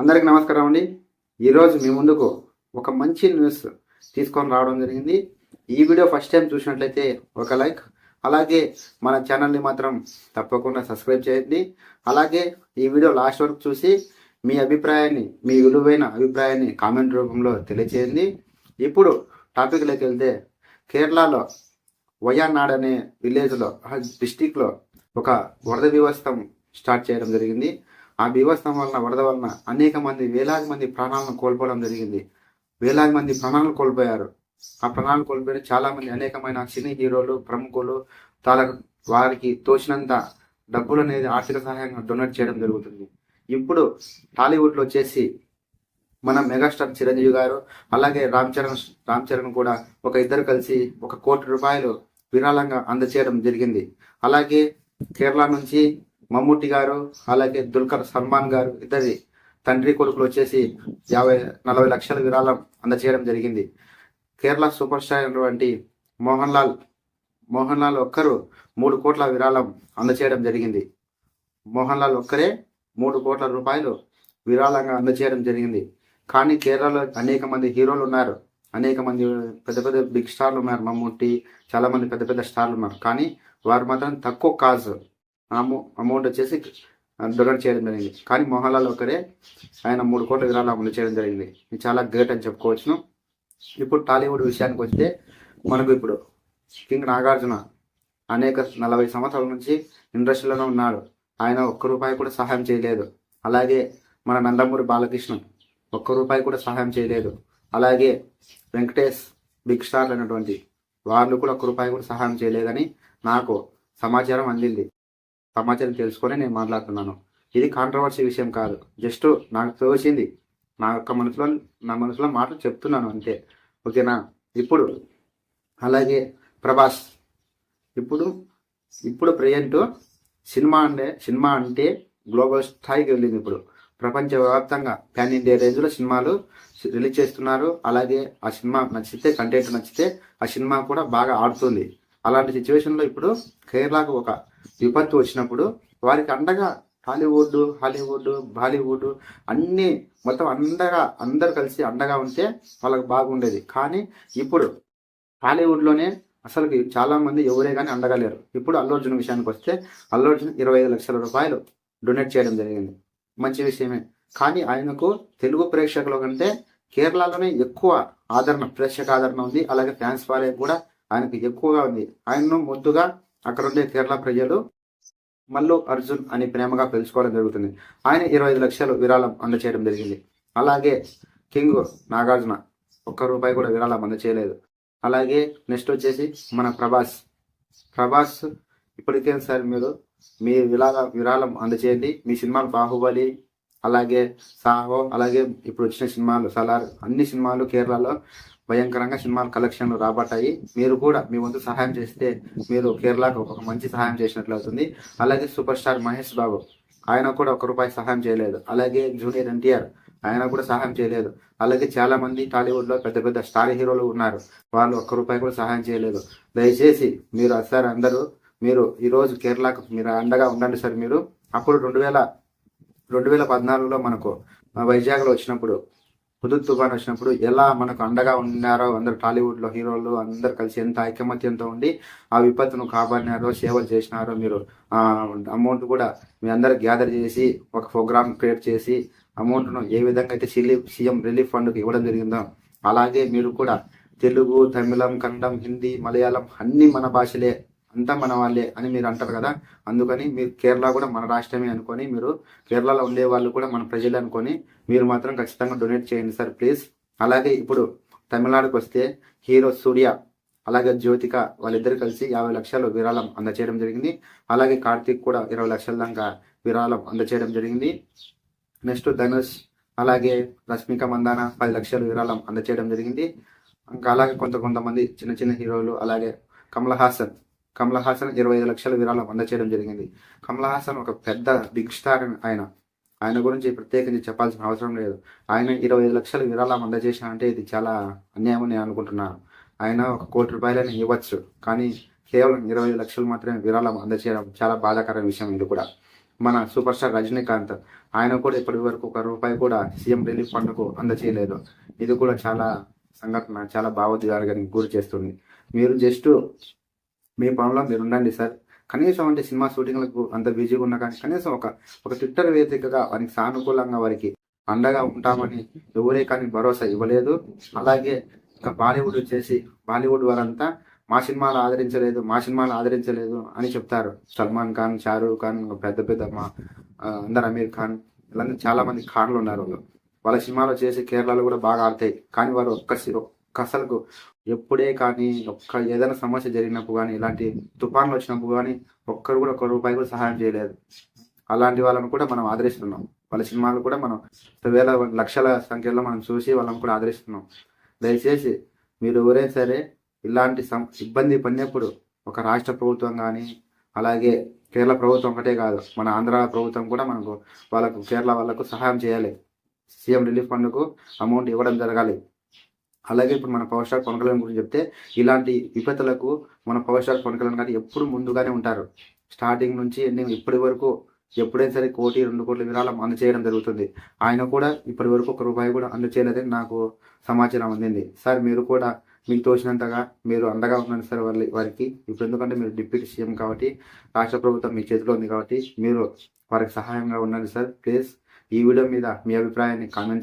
అందరికి నమస్కారం అండి. ఈరోజు మీ ముందుకు ఒక మంచి న్యూస్ తీసుకొని రావడం జరిగింది. ఈ వీడియో ఫస్ట్ టైం చూసినట్లయితే ఒక లైక్ అలాగే మన ఛానల్ని మాత్రం తప్పకుండా సబ్స్క్రైబ్ చేయండి. అలాగే ఈ వీడియో లాస్ట్ వరకు చూసి మీ అభిప్రాయాన్ని మీ విలువైన అభిప్రాయాన్ని కామెంట్ రూపంలో తెలియచేయండి. ఇప్పుడు టాపిక్లోకి వెళ్తే కేరళలో వయానాడ్ అనే విలేజ్లో డిస్టిక్లో ఒక వరద వ్యవస్థ స్టార్ట్ చేయడం జరిగింది. ఆ బీభత్సం వలన వరద వలన అనేక మంది వేలాది మంది ప్రాణాలను కోల్పోవడం జరిగింది. వేలాది మంది ప్రాణాలను కోల్పోయారు. ఆ ప్రాణాలను కోల్పోయిన చాలా మంది అనేకమైన సినీ హీరోలు ప్రముఖులు చాలా వారికి తోచినంత డబ్బులు అనేది ఆర్థిక సహాయంగా డొనేట్ చేయడం జరుగుతుంది. ఇప్పుడు టాలీవుడ్లో వచ్చేసి మన మెగాస్టార్ చిరంజీవి గారు అలాగే రామ్ చరణ్ రామ్ చరణ్ కూడా ఒక ఇద్దరు కలిసి ఒక కోటి రూపాయలు విరాళంగా అందచేయడం జరిగింది. అలాగే కేరళ నుంచి మమ్ముట్టి గారు అలాగే దుల్కర్ సల్మాన్ గారు ఇద్దరి తండ్రి కొడుకులు వచ్చేసి యాభై నలభై లక్షల విరాళం అందచేయడం జరిగింది. కేరళ సూపర్ స్టార్ అయినటువంటి మోహన్ లాల్ మోహన్ లాల్ ఒక్కరు మూడు కోట్ల విరాళం అందచేయడం జరిగింది. మోహన్ లాల్ ఒక్కరే మూడు కోట్ల రూపాయలు విరాళంగా అందచేయడం జరిగింది. కానీ కేరళలో అనేక మంది హీరోలు ఉన్నారు. అనేక మంది పెద్ద పెద్ద బిగ్ స్టార్లు ఉన్నారు. మమ్ముట్టి చాలా మంది పెద్ద పెద్ద స్టార్లు ఉన్నారు. కానీ వారు మాత్రం తక్కువ కాజు అమౌంట్ వచ్చేసి డొనేట్ చేయడం జరిగింది. కానీ మోహన్ లాల్ ఒకరే ఆయన మూడు కోట్ల విరాళం అమలు చేయడం జరిగింది. ఇది చాలా గ్రేట్ అని చెప్పుకోవచ్చును. ఇప్పుడు టాలీవుడ్ విషయానికి వస్తే మనకు ఇప్పుడు కింగ్ నాగార్జున అనేక నలభై సంవత్సరాల నుంచి ఇండస్ట్రీలోనే ఉన్నాడు. ఆయన ఒక్క రూపాయి కూడా సహాయం చేయలేదు. అలాగే మన నందమూరి బాలకృష్ణ ఒక్క రూపాయి కూడా సహాయం చేయలేదు. అలాగే వెంకటేష్ బిగ్ స్టార్ అనేటువంటి వాళ్ళు కూడా ఒక్క రూపాయి కూడా సహాయం చేయలేదని నాకు సమాచారం అందింది. సమాచారం తెలుసుకొని నేను మాట్లాడుతున్నాను. ఇది కాంట్రవర్సీ విషయం కాదు. జస్ట్ నాకు తోచింది. నా యొక్క మనసులో నా మనసులో మాటలు చెప్తున్నాను అంతే. ఓకేనా? ఇప్పుడు అలాగే ప్రభాస్. ఇప్పుడు ఇప్పుడు ప్రజెంట్ సినిమా అంటే సినిమా అంటే గ్లోబల్ స్థాయికి వెళ్ళింది ఇప్పుడు. ప్రపంచవ్యాప్తంగా ప్యాన్ ఇండియా రేంజ్లో సినిమాలు రిలీజ్ చేస్తున్నారు. అలాగే ఆ సినిమా నచ్చితే కంటెంట్ నచ్చితే ఆ సినిమా కూడా బాగా ఆడుతుంది. అలాంటి సిచ్యువేషన్లో ఇప్పుడు కేరళకు ఒక విపత్తు వచ్చినప్పుడు వారికి అండగా టాలీవుడ్ హాలీవుడ్ బాలీవుడ్ అన్నీ మొత్తం అండగా అందరు కలిసి అండగా ఉంటే వాళ్ళకి బాగుండేది. కానీ ఇప్పుడు టాలీవుడ్లోనే అసలుకి చాలామంది ఎవరే కానీ అండగలేరు ఇప్పుడు అల్లు అర్జున్ విషయానికి వస్తే అల్లు అర్జున్ ఇరవై ఐదు లక్షల రూపాయలు డొనేట్ చేయడం జరిగింది. మంచి విషయమే. కానీ ఆయనకు తెలుగు ప్రేక్షకుల కంటే కేరళలోనే ఎక్కువ ఆదరణ ప్రేక్షక ఆదరణ ఉంది. అలాగే ఫ్యాన్స్ ఫాలోయింగ్ కూడా ఆయనకు ఎక్కువగా ఉంది. ఆయనను ముద్దుగా అక్కడ ఉండే కేరళ ప్రజలు మల్లు అర్జున్ అని ప్రేమగా పిలుచుకోవడం జరుగుతుంది. ఆయన ఇరవై ఐదు లక్షలు విరాళం అందచేయడం జరిగింది. అలాగే కింగ్ నాగార్జున ఒక్క రూపాయి కూడా విరాళం అందచేయలేదు. అలాగే నెక్స్ట్ వచ్చేసి మన ప్రభాస్. ప్రభాస్ ఇప్పటికే సార్ మీరు మీ విరాళ విరాళం అందచేయండి. మీ సినిమాలు బాహుబలి అలాగే సాహో అలాగే ఇప్పుడు వచ్చిన సినిమాలు సలార్ అన్ని సినిమాలు కేరళలో భయంకరంగా సినిమాలు కలెక్షన్లు రాబట్టాయి. మీరు కూడా మీ వంతు సహాయం చేస్తే మీరు కేరళకు ఒక మంచి సహాయం చేసినట్లు అవుతుంది. అలాగే సూపర్ స్టార్ మహేష్ బాబు ఆయన కూడా ఒక రూపాయి సహాయం చేయలేదు. అలాగే జూనియర్ ఎన్టీఆర్ ఆయన కూడా సహాయం చేయలేదు. అలాగే చాలా మంది టాలీవుడ్లో పెద్ద పెద్ద స్టార్ హీరోలు ఉన్నారు. వాళ్ళు ఒక్క రూపాయి కూడా సహాయం చేయలేదు. దయచేసి మీరు సార్ అందరూ మీరు ఈరోజు కేరళకు మీరు అండగా ఉండండి సార్ మీరు. అప్పుడు రెండు వేల రెండు వేల పద్నాలుగులో మనకు వైజాగ్లో వచ్చినప్పుడు హుదూద్ తుఫాన్ వచ్చినప్పుడు ఎలా మనకు అండగా ఉన్నారో అందరు టాలీవుడ్లో హీరోలు అందరు కలిసి ఎంత ఐకమత్యంతో ఉండి ఆ విపత్తును కాపాడినారో సేవలు చేసినారో మీరు అమౌంట్ కూడా మీ అందరు గ్యాదర్ చేసి ఒక ప్రోగ్రామ్ క్రియేట్ చేసి అమౌంట్ను ఏ విధంగా అయితే సిలీఫ్ సీఎం రిలీఫ్ ఫండ్కి ఇవ్వడం జరిగిందో అలాగే మీరు కూడా తెలుగు తమిళం కన్నడం హిందీ మలయాళం అన్ని మన భాషలే అంతా మన వాళ్ళే అని మీరు అంటారు కదా. అందుకని మీరు కేరళ కూడా మన రాష్ట్రమే అనుకొని మీరు కేరళలో ఉండే వాళ్ళు కూడా మన ప్రజలు అనుకొని మీరు మాత్రం ఖచ్చితంగా డొనేట్ చేయండి సార్ ప్లీజ్ అలాగే ఇప్పుడు తమిళనాడుకు వస్తే హీరో సూర్య అలాగే జ్యోతిక వాళ్ళిద్దరు కలిసి యాభై లక్షలు విరాళం అందచేయడం జరిగింది. అలాగే కార్తీక్ కూడా ఇరవై లక్షల దాకా విరాళం అందచేయడం జరిగింది. నెక్స్ట్ ధనుష్ అలాగే రష్మిక మందాన పది లక్షలు విరాళం అందచేయడం జరిగింది. ఇంకా అలాగే కొంత కొంతమంది చిన్న చిన్న హీరోలు అలాగే కమల్ హాసన్. కమల్ హాసన్ ఇరవై ఐదు లక్షల విరాళం అందచేయడం జరిగింది. కమల్ హాసన్ ఒక పెద్ద బిగ్ స్టార్ ఆయన. ఆయన గురించి ప్రత్యేకించి చెప్పాల్సిన అవసరం లేదు. ఆయన ఇరవై ఐదు లక్షల విరాళం అందజేసిన ఇది చాలా అన్యాయం నేను అనుకుంటున్నాను ఆయన ఒక కోటి రూపాయలని ఇవ్వచ్చు. కానీ కేవలం ఇరవై ఐదు లక్షలు మాత్రమే విరాళం అందచేయడం చాలా బాధాకరమైన విషయం ఇది కూడా. మన సూపర్ స్టార్ రజనీకాంత్ ఆయన కూడా ఇప్పటి వరకు ఒక రూపాయి కూడా సీఎం రిలీఫ్ ఫండ్కు అందచేయలేదు. ఇది కూడా చాలా సంఘటన చాలా భావోద్వేగానికి గురి చేస్తుంది. మీరు జస్ట్ మీ పనుల్లో మీరు ఉండండి సార్. కనీసం అంటే సినిమా షూటింగ్లకు అంత బిజీగా ఉన్నా కానీ కనీసం ఒక ఒక ట్విట్టర్ వేదికగా వారికి సానుకూలంగా వారికి అండగా ఉంటామని ఎవరే కానీ భరోసా ఇవ్వలేదు. అలాగే ఇంకా బాలీవుడ్ వచ్చేసి బాలీవుడ్ వారంతా మా సినిమాలు ఆదరించలేదు మా సినిమాలు ఆదరించలేదు అని చెప్తారు. సల్మాన్ ఖాన్ షారూఖ్ ఖాన్ పెద్ద పెద్ద మా అందరు అమీర్ ఖాన్ ఇలా చాలా మంది ఖాన్లు ఉన్నారు. వాళ్ళు వాళ్ళ సినిమాలు వచ్చేసి కేరళలో కూడా బాగా ఆడతాయి. కానీ వారు ఒక్క ఒక్క అసలు ఎప్పుడే కానీ ఒక్క ఏదైనా సమస్య జరిగినప్పుడు కానీ ఇలాంటి తుఫాన్లు వచ్చినప్పుడు కానీ ఒక్కరు కూడా ఒక్క రూపాయి కూడా సహాయం చేయలేదు. అలాంటి వాళ్ళని కూడా మనం ఆదరిస్తున్నాం. వాళ్ళ సినిమాలు కూడా మనం వేల లక్షల సంఖ్యలో మనం చూసి వాళ్ళని కూడా ఆదరిస్తున్నాం. దయచేసి మీరు ఎవరైనా సరే ఇలాంటి సం ఇబ్బంది పడినప్పుడు ఒక రాష్ట్ర ప్రభుత్వం కానీ అలాగే కేరళ ప్రభుత్వం ఒకటే కాదు మన ఆంధ్ర ప్రభుత్వం కూడా మనకు వాళ్ళకు కేరళ వాళ్ళకు సహాయం చేయాలి. సీఎం రిలీఫ్ ఫండ్కు అమౌంట్ ఇవ్వడం జరగాలి. అలాగే ఇప్పుడు మన పవర్ స్టార్ పవన్ కళ్యాణ్ గురించి చెప్తే ఇలాంటి విపత్తులకు మన పవర్ స్టార్ పవన్ కళ్యాణ్ గారు ఎప్పుడు ముందుగానే ఉంటారు. స్టార్టింగ్ నుంచి ఎండింగ్ ఇప్పటి వరకు ఎప్పుడైనా సరే కోటి రెండు కోట్ల విరాళం అందచేయడం జరుగుతుంది. ఆయన కూడా ఇప్పటి వరకు ఒక రూపాయి కూడా అందచేయలేదని నాకు సమాచారం అందింది. సార్ మీరు కూడా మీకు తోచినంతగా మీరు అండగా ఉన్నారు సార్ వాళ్ళ వారికి. ఇప్పుడు ఎందుకంటే మీరు డిప్యూటీ సీఎం కాబట్టి రాష్ట్ర ప్రభుత్వం మీ చేతిలో ఉంది కాబట్టి మీరు వారికి సహాయంగా ఉండండి సార్. ప్లీజ్ ఈ వీడియో మీద మీ అభిప్రాయాన్ని కామెంట్